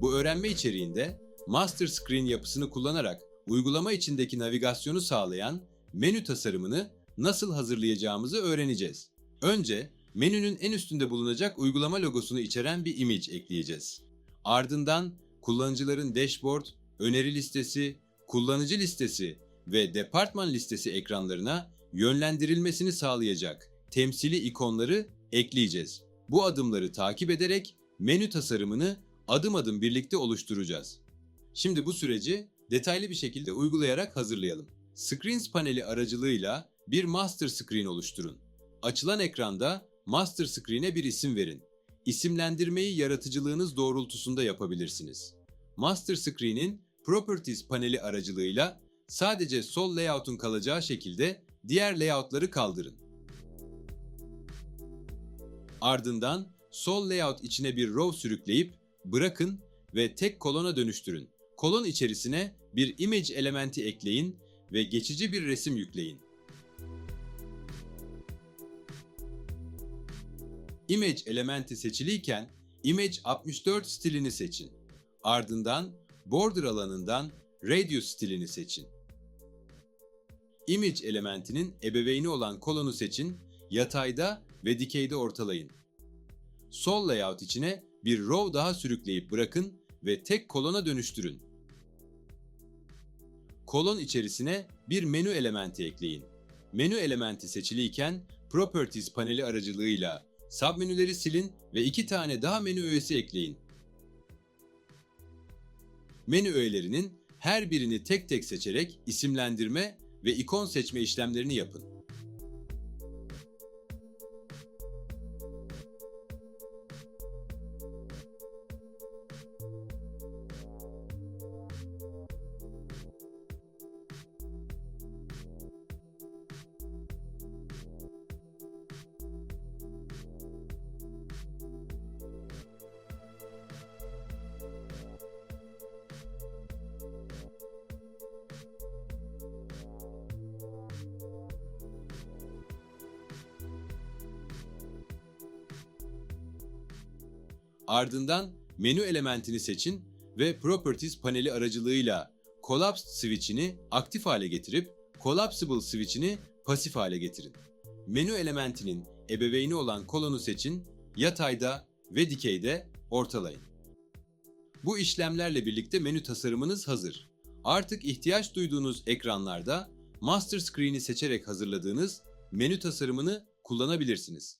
Bu öğrenme içeriğinde Master Screen yapısını kullanarak uygulama içindeki navigasyonu sağlayan menü tasarımını nasıl hazırlayacağımızı öğreneceğiz. Önce menünün en üstünde bulunacak uygulama logosunu içeren bir image ekleyeceğiz. Ardından kullanıcıların dashboard, öneri listesi, kullanıcı listesi ve departman listesi ekranlarına yönlendirilmesini sağlayacak temsili ikonları ekleyeceğiz. Bu adımları takip ederek menü tasarımını adım adım birlikte oluşturacağız. Şimdi bu süreci detaylı bir şekilde uygulayarak hazırlayalım. Screens paneli aracılığıyla bir master screen oluşturun. Açılan ekranda master screen'e bir isim verin. İsimlendirmeyi yaratıcılığınız doğrultusunda yapabilirsiniz. Master Screen'in Properties paneli aracılığıyla sadece sol layout'un kalacağı şekilde diğer layout'ları kaldırın. Ardından sol layout içine bir row sürükleyip bırakın ve tek kolona dönüştürün. Kolon içerisine bir image elementi ekleyin ve geçici bir resim yükleyin. Image elementi seçiliyken Image 64 stilini seçin. Ardından border alanından Radius stilini seçin. Image elementinin ebeveyni olan kolonu seçin, yatayda ve dikeyde ortalayın. Sol layout içine bir row daha sürükleyip bırakın ve tek kolona dönüştürün. Kolon içerisine bir menü elementi ekleyin. Menü elementi seçiliyken Properties paneli aracılığıyla submenüleri silin ve iki tane daha menü öğesi ekleyin. Menü öğelerinin her birini tek tek seçerek isimlendirme ve ikon seçme işlemlerini yapın. Ardından menü elementini seçin ve Properties paneli aracılığıyla Collapsed switch'ini aktif hale getirip Collapsible switch'ini pasif hale getirin. Menü elementinin ebeveyni olan kolonu seçin, yatayda ve dikeyde ortalayın. Bu işlemlerle birlikte menü tasarımınız hazır. Artık ihtiyaç duyduğunuz ekranlarda Master Screen'i seçerek hazırladığınız menü tasarımını kullanabilirsiniz.